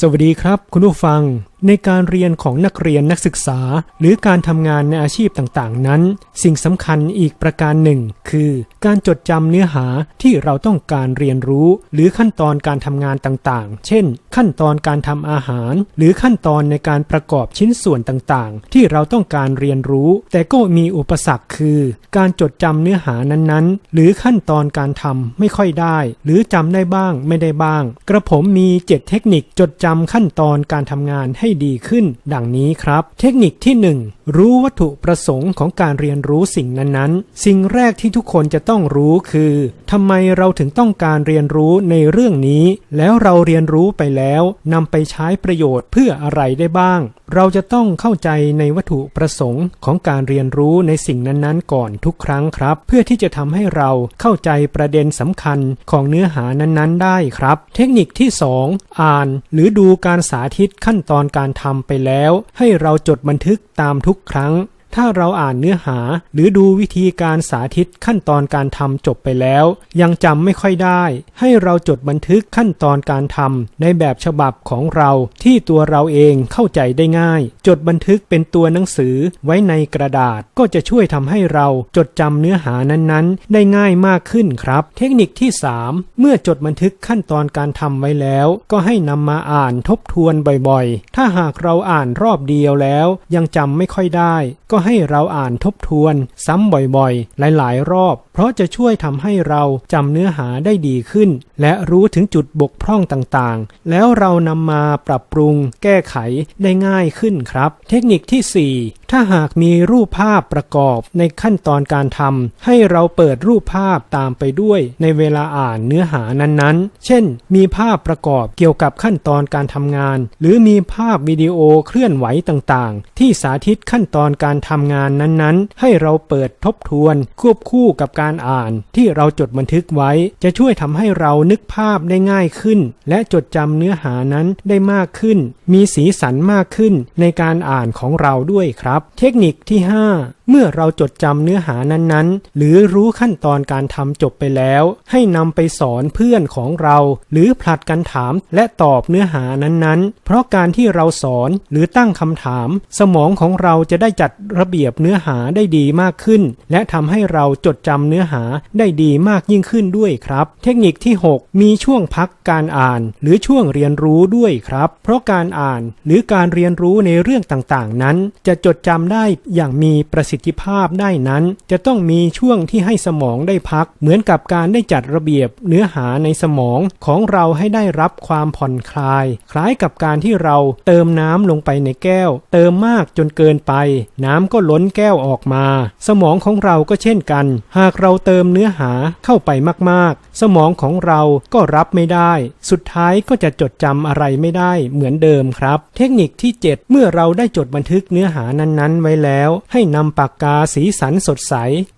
สวัสดีครับ คุณผู้ฟังในการเรียนของนักเรียนนักศึกษา หรือการทำงานในอาชีพต่างๆ นั้น สิ่งสำคัญอีกประการหนึ่ง คือการจดจำเนื้อหาที่เราต้องการเรียนรู้ หรือขั้นตอนการทำงานต่างๆ เช่น ขั้นตอนการทำอาหาร หรือขั้นตอนในการประกอบชิ้นส่วนต่างๆ ที่เราต้องการเรียนรู้ แต่ก็มีอุปสรรคคือ การจดจำเนื้อหานั้นๆ หรือขั้นตอนการทำไม่ค่อยได้ หรือจำได้บ้างไม่ได้บ้าง กระผมมี 7 เทคนิคจดจำขั้นตอนการทำงานให้ดีขึ้น ดังนี้ครับ เทคนิคที่ 1 รู้วัตถุประสงค์ของการเรียนรู้สิ่งนั้นๆ สิ่งแรกที่ทุกคนจะต้องรู้คือทำไมเราถึงต้องการเรียนรู้ในเรื่องนี้ แล้วเราเรียนรู้ไปแล้วนำไปใช้ประโยชน์เพื่ออะไรได้บ้าง เราจะต้องเข้าใจในวัตถุประสงค์ของการเรียนรู้ในสิ่งนั้นๆ ก่อนทุกครั้งครับ เพื่อที่จะทำให้เราเข้าใจประเด็นสำคัญของเนื้อหานั้นๆ ได้ครับ เทคนิคที่ 2 อ่าน หรือดูการสาธิตขั้นตอนการทำไปแล้ว ให้เราจดบันทึกตามทุกครั้ง ถ้าเราอ่านเนื้อหา หรือดูวิธีการสาธิตขั้นตอนการทำจบไปแล้ว ยังจำไม่ค่อยได้ ให้เราจดบันทึกขั้นตอนการทำในแบบฉบับของเราที่ตัวเราเองเข้าใจได้ง่าย จดบันทึกเป็นตัวหนังสือไว้ในกระดาษก็จะช่วยทำให้เราจดจำเนื้อหานั้นๆ ได้ง่ายมากขึ้นครับ เทคนิคที่ 3 เมื่อจดบันทึกขั้นตอนการทำไว้แล้ว ก็ให้นำมาอ่านทบทวนบ่อยๆ ถ้าหากเราอ่านรอบเดียวแล้ว ยังจำไม่ค่อยได้ ก็ให้เราอ่านทบทวน ซ้ำบ่อยๆ หลายๆ รอบ เพราะจะช่วยทำให้เราจำเนื้อหาได้ดีขึ้น และรู้ถึงจุดบกพร่องต่างๆ แล้วเรานำมาปรับปรุง แก้ไขได้ง่ายขึ้นครับ เทคนิคที่ 4ถ้าหากมีรูปภาพประกอบในขั้นตอนการทำให้เราเปิดรูปภาพตามไปด้วยในเวลาอ่านเนื้อหานั้นๆ เช่น มีภาพประกอบเกี่ยวกับขั้นตอนการทำงาน หรือมีภาพวิดีโอเคลื่อนไหวต่างๆ ที่สาธิตขั้นตอนการทำงานนั้นๆ ให้เราเปิดทบทวน ควบคู่กับการอ่านที่เราจดบันทึกไว้ จะช่วยทำให้เรานึกภาพได้ง่ายขึ้น และจดจำเนื้อหานั้นได้มากขึ้น มีสีสันมากขึ้นในการอ่านของเราด้วยครับเทคนิคที่ 5 เมื่อเราจดจำเนื้อหานั้นๆ หรือรู้ขั้นตอนการทำจบไปแล้ว ให้นำไปสอนเพื่อนของเรา หรือผลัดกันถามและตอบเนื้อหานั้นๆ เพราะการที่เราสอนหรือตั้งคำถาม สมองของเราจะได้จัดระเบียบเนื้อหาได้ดีมากขึ้น และทำให้เราจดจำเนื้อหาได้ดีมากยิ่งขึ้นด้วยครับ เทคนิคที่ 6 มีช่วงพักการอ่าน หรือช่วงเรียนรู้ด้วยครับ เพราะการอ่านหรือการเรียนรู้ในเรื่องต่างๆ นั้น จะจดจำได้อย่างมีประสิทธิภาพได้นั้น จะต้องมีช่วงที่ให้สมองได้พัก เหมือนกับการได้จัดระเบียบเนื้อหาในสมองของเราให้ได้รับความผ่อนคลาย คล้ายกับการที่เราเติมน้ำลงไปในแก้ว เติมมากจนเกินไป น้ำก็ล้นแก้วออกมา สมองของเราก็เช่นกัน หากเราเติมเนื้อหาเข้าไปมากๆ สมองของเราก็รับไม่ได้ สุดท้ายก็จะจดจำอะไรไม่ได้เหมือนเดิมครับ เทคนิคที่ 7 เมื่อเราได้จดบันทึกเนื้อหานั้นๆไว้แล้ว ให้นำปากกาสีสันสดใส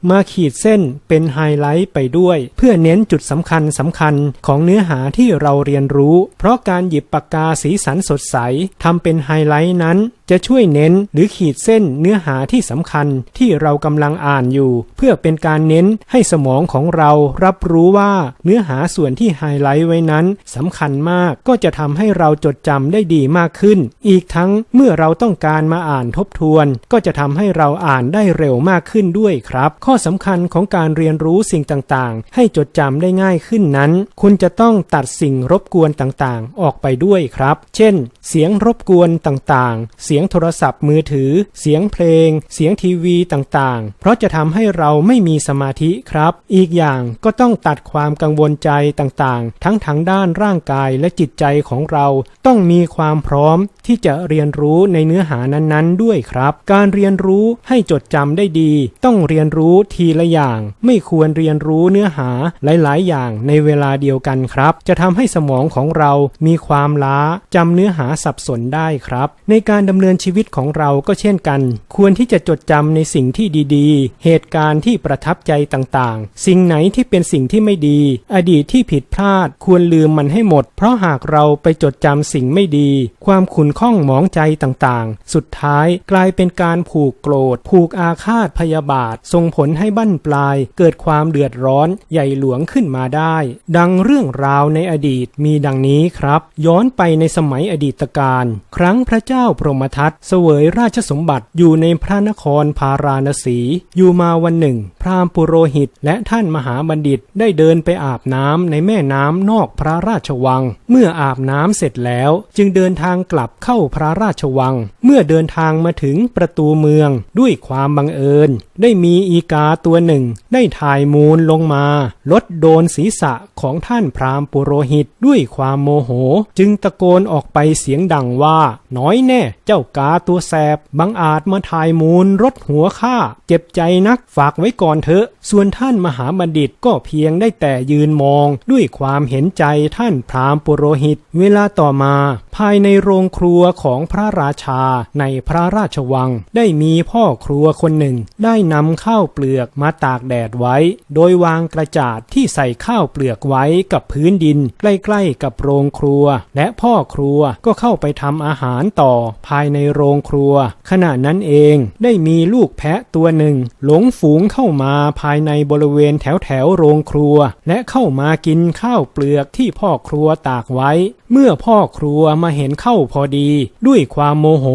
มาขีดเส้นเป็นไฮไลท์ไปด้วย เพื่อเน้นจุดสำคัญสำคัญของเนื้อหาที่เราเรียนรู้ เพราะการหยิบปากกาสีสันสดใสทำเป็นไฮไลท์นั้นจะช่วยเน้นหรือขีดเส้นเนื้อหาที่สำคัญที่เรากำลังอ่านอยู่ เพื่อเป็นการเน้นให้สมองของเรารับรู้ว่าเนื้อหาส่วนที่ไฮไลท์ไว้นั้นสำคัญมากก็จะทำให้เราจดจำได้ดีมากขึ้น อีกทั้งเมื่อเราต้องการมาอ่านทบทวนก็จะทำให้เราอ่านได้เร็วมากขึ้นด้วยครับ ข้อสำคัญของการเรียนรู้สิ่งต่างๆ ให้จดจำได้ง่ายขึ้นนั้น คุณจะต้องตัดสิ่งรบกวนต่างๆ ออกไปด้วยครับ เช่น เสียงรบกวนต่างๆ เสียงโทรศัพท์มือถือ เสียงเพลง เสียงทีวีต่างๆ เพราะจะทำให้เราไม่มีสมาธิครับ อีกอย่างก็ต้องตัดความกังวลใจต่างๆ ทั้งทางด้านร่างกายและจิตใจของเรา ต้องมีความพร้อมที่จะเรียนรู้ในเนื้อหานั้นๆ ด้วยครับ การเรียนรู้ให้จดจำได้ดี ต้องเรียนรู้ทีละอย่าง ไม่ควรเรียนรู้เนื้อหาหลายๆ อย่างในเวลาเดียวกันครับ จะทำให้สมองของเรามีความล้าจำเนื้อหาสับสนได้ครับ ในการดำเนินชีวิตของเราก็เช่นกัน ควรที่จะจดจำในสิ่งที่ดีๆ เหตุการณ์ที่ประทับใจต่างๆ สิ่งไหนที่เป็นสิ่งที่ไม่ดี อดีตที่ผิดพลาด ควรลืมมันให้หมด เพราะหากเราไปจดจำสิ่งไม่ดี ความขุนข้องหมองใจต่างๆ สุดท้ายกลายเป็นการผูกโกรธ ผูกอาฆาตพยาบาท ส่งผลให้บั้นปลาย เกิดความเดือดร้อนใหญ่หลวงขึ้นมาได้ ดังเรื่องราวในอดีตมีดังนี้ครับ ย้อนไปในสมัยอดีตการ ครั้งพระเจ้าพรหมทัตเสวยราชสมบัติอยู่ในพระนครพาราณสี อยู่มาวันหนึ่ง ราหมณ์ปุโรหิต และท่านมหาบัณฑิตได้เดินไปอาบน้ำในแม่น้ำนอกพระราชวัง เมื่ออาบน้ำเสร็จแล้วจึงเดินทางกลับเข้าพระราชวัง เมื่อเดินทางมาถึงประตูเมืองด้วยความบังเอิญ ได้มีอีกาตัวหนึ่ง ได้ถ่ายมูลลงมาลดโดนศีรษะของท่านพราหมณ์ปุโรหิตด้วยความโมโห จึงตะโกนออกไปเสียงดังว่า น้อยแน่ เจ้ากาตัวแสบบังอาจมาถ่ายมูลรถหัวข้าเจ็บใจนักฝากไว้ก่อนอนเถอะ ส่วนท่านมหาบัณฑิตก็เพียงได้แต่ยืนมอง ด้วยความเห็นใจท่านพราหมณ์ปุโรหิต เวลาต่อมา ภายในโรงครัวของพระราชาในพระราชวัง ได้มีพ่อครัวคนหนึ่ง ได้นำข้าวเปลือกมาตากแดดไว้ โดยวางกระจาดที่ใส่ข้าวเปลือกไว้กับพื้นดิน ใกล้ๆกับโรงครัว และพ่อครัวก็เข้าไปทำอาหารต่อ ภายในโรงครัว ขณะนั้นเองได้มีลูกแพะตัวหนึ่ง หลงฝูงเข้ามาภายในบริเวณแถวแถวโรงครัว และเข้ามากินข้าวเปลือกที่พ่อครัวตากไว้ เมื่อพ่อครัวมาเห็นเข้าพอดี ด้วยความโมโห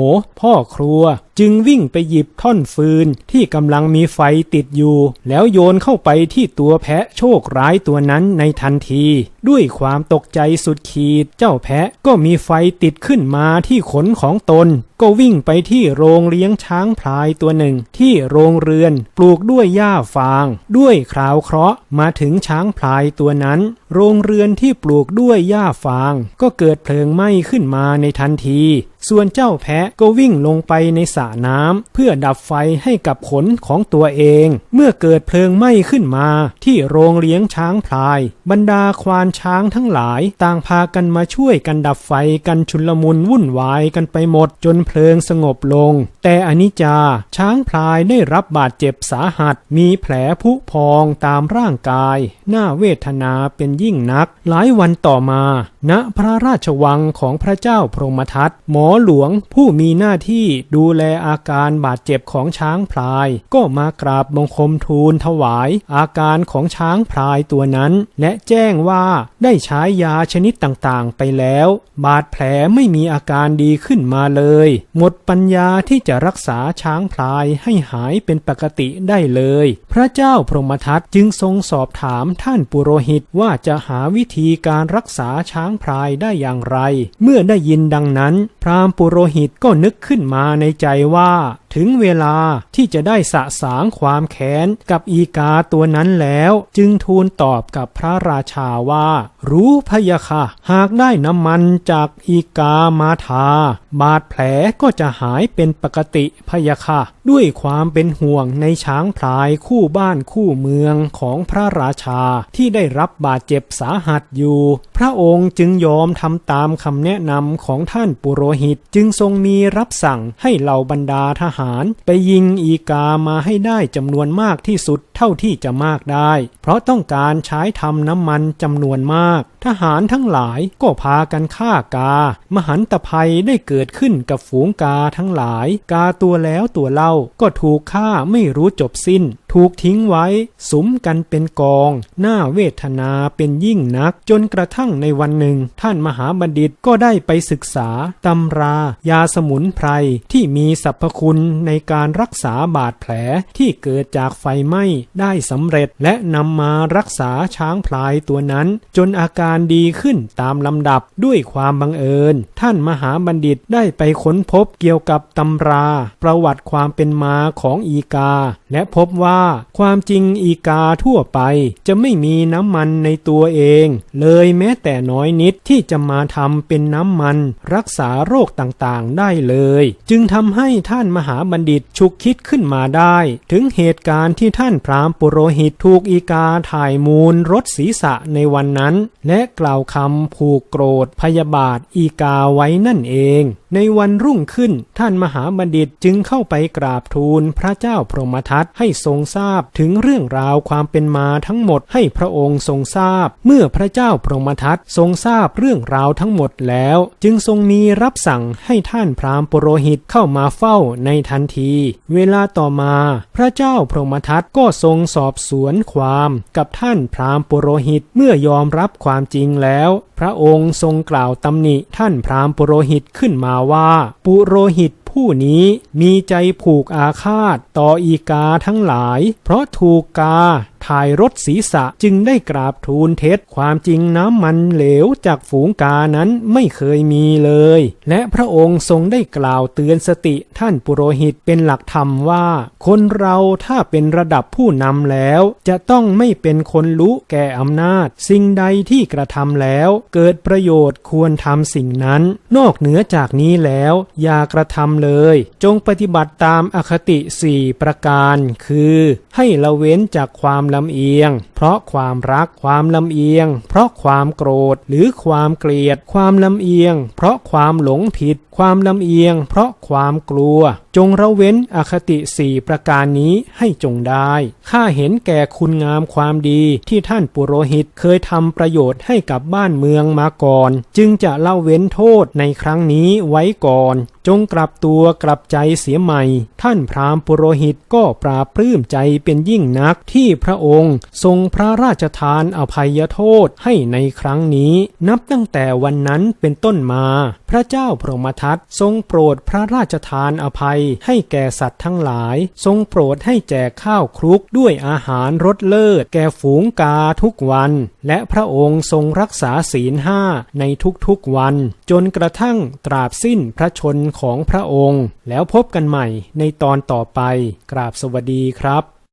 พ่อครัวจึงวิ่งไปหยิบท่อนฟืนที่กำลังมีไฟติดอยู่ แล้วโยนเข้าไปที่ตัวแพะโชคร้ายตัวนั้นในทันที ด้วยความตกใจสุดขีด เจ้าแพะก็มีไฟติดขึ้นมาที่ขนของตน ก็วิ่งไปที่โรงเลี้ยงช้างพลายตัวหนึ่ง ที่โรงเรือนปลูกด้วยหญ้าฟาง ด้วยคราวเคราะห์มาถึงช้างพลายตัวนั้น โรงเรือนที่ปลูกด้วยหญ้าฟาง ก็เกิดเพลิงไหม้ขึ้นมาในทันที ส่วนเจ้าแพะก็วิ่งลงไปในสระน้ำเพื่อดับไฟให้กับขนของตัวเอง เมื่อเกิดเพลิงไหม้ขึ้นมาที่โรงเลี้ยงช้างพลาย บรรดาควานช้างทั้งหลาย ต่างพากันมาช่วยกันดับไฟกันชุลมุนวุ่นวายกันไปหมดจนเพลิงสงบลง แต่อนิจจาช้างพลายได้รับบาดเจ็บสาหัส มีแผลผุพองตามร่างกาย หน่าเวทนาเป็นยิ่งนัก หลายวันต่อมา ณพระราชวังของพระเจ้าพรหมทัตหมอหลวงผู้มีหน้าที่ดูแลอาการบาดเจ็บของช้างพลาย ก็มากราบบังคมทูลถวาย อาการของช้างพลายตัวนั้น และแจ้งว่าได้ใช้ยาชนิดต่างๆ ไปแล้ว บาดแผลไม่มีอาการดีขึ้นมาเลย หมดปัญญาที่จะรักษาช้างพลายให้หายเป็นปกติได้เลย พระเจ้าพรหมทัตจึงทรงสอบถามท่านปุโรหิตว่าจะหาวิธีการรักษาช้างพรายได้อย่างไร เมื่อได้ยินดังนั้น พราหมณ์ปุโรหิตก็นึกขึ้นมาในใจว่า ถึงเวลาที่จะได้สะสางความแค้นกับอีกาตัวนั้นแล้ว จึงทูลตอบกับพระราชาว่า รู้พยาค่ะ หากได้น้ำมันจากอีกามาทา บาดแผลก็จะหายเป็นปกติพยะค่ะ ด้วยความเป็นห่วงในช้างพลายคู่บ้านคู่เมืองของพระราชาที่ได้รับบาดเจ็บสาหัสอยู่ พระองค์จึงยอมทำตามคำแนะนำของท่านปุโรหิต จึงทรงมีรับสั่งให้เหล่าบรรดาทหาร ไปยิงอีกามาให้ได้จำนวนมากที่สุดเท่าที่จะมากได้ เพราะต้องการใช้ทำน้ำมันจำนวนมาก ทหารทั้งหลายก็พากันฆ่ากา มหันตภัยได้เกิดขึ้นกับฝูงกาทั้งหลาย กาตัวแล้วตัวเล่าก็ถูกฆ่าไม่รู้จบสิ้น ถูกทิ้งไว้สุมกันเป็นกอง หน้าเวทนาเป็นยิ่งนัก จนกระทั่งในวันหนึ่ง ท่านมหาบัณฑิตก็ได้ไปศึกษาตำรา ยาสมุนไพรที่มีสรรพคุณในการรักษาบาดแผลที่เกิดจากไฟไหม้ได้สำเร็จและนำมารักษาช้างพลายตัวนั้น จนอาการดีขึ้นตามลำดับด้วยความบังเอิญ ท่านมหาบัณฑิตได้ไปค้นพบเกี่ยวกับตำรา ประวัติความเป็นมาของอีกา และพบว่าความจริงอีกาทั่วไปจะไม่มีน้ำมันในตัวเอง เลยแม้แต่น้อยนิดที่จะมาทำเป็นน้ำมัน รักษาโรคต่างๆได้เลย จึงทำให้ท่านมหาบัณฑิตฉุกคิดขึ้นมาได้ ถึงเหตุการณ์ที่ท่านพรามปุโรหิตถูกอีกาถ่ายมูลรถศีรษะในวันนั้น และกล่าวคำผูกโกรธพยาบาทอีกาไว้นั่นเอง ในวันรุ่งขึ้นท่านมหาบัณฑิตจึงเข้าไปกราบทูลพระเจ้าพรหมทัตให้ทรงทราบถึงเรื่องราวความเป็นมาทั้งหมดให้พระองค์ทรงทราบ เมื่อพระเจ้าพรหมทัตทรงทราบเรื่องราวทั้งหมดแล้ว จึงทรงมีรับสั่งให้ท่านพราหมณ์ปุโรหิตเข้ามาเฝ้าในทันที เวลาต่อมา พระเจ้าพรหมทัตก็ทรงสอบสวนความกับท่านพราหมณ์ปุโรหิตเมื่อยอมรับความจริงแล้ว พระองค์ทรงกล่าวตำหนิท่านพราหมณ์ปุโรหิตขึ้นมาว่า ปุโรหิตผู้นี้มีใจผูกอาฆาตต่ออีกาทั้งหลาย เพราะถูกกา ถ่ายรถศีรษะจึงได้กราบทูลเท็จ ความจริงน้ำมันเหลวจากฝูงกานั้นไม่เคยมีเลย และพระองค์ทรงได้กล่าวเตือนสติท่านปุโรหิตเป็นหลักธรรมว่า คนเราถ้าเป็นระดับผู้นำแล้ว จะต้องไม่เป็นคนรู้แก่อำนาจ สิ่งใดที่กระทำแล้ว เกิดประโยชน์ควรทำสิ่งนั้น นอกเหนือจากนี้แล้ว อย่ากระทำเลย จงปฏิบัติตามอคติสี่ประการ คือ ให้ละเว้นจากความลำเอียง เพราะความรัก ความลำเอียง เพราะความโกรธหรือความเกลียด ความลำเอียง เพราะความหลงผิด ความลำเอียง เพราะความกลัว จงระเว้นอคติสี่ประการนี้ให้จงได้ ข้าเห็นแก่คุณงามความดีที่ท่านปุโรหิตเคยทำประโยชน์ให้กับบ้านเมืองมาก่อน จึงจะเล่าเว้นโทษในครั้งนี้ไว้ก่อน จงกลับตัวกลับใจเสียใหม่ ท่านพราหมณ์ปุโรหิตก็ปราบปลื้มใจเป็นยิ่งนักที่พระองค์ ทรงพระราชทานอภัยโทษให้ในครั้งนี้ นับตั้งแต่วันนั้นเป็นต้นมา พระเจ้าพรหมทัตทรงโปรดพระราชทานอภัยให้แก่สัตว์ทั้งหลาย ทรงโปรดให้แจกข้าวคลุกด้วยอาหารรสเลิศ แก่ฝูงกาทุกวัน และพระองค์ทรงรักษาศีลห้าในทุกๆวัน จนกระทั่งตราบสิ้นพระชนของพระองค์ แล้วพบกันใหม่ในตอนต่อไป กราบสวัสดีครับ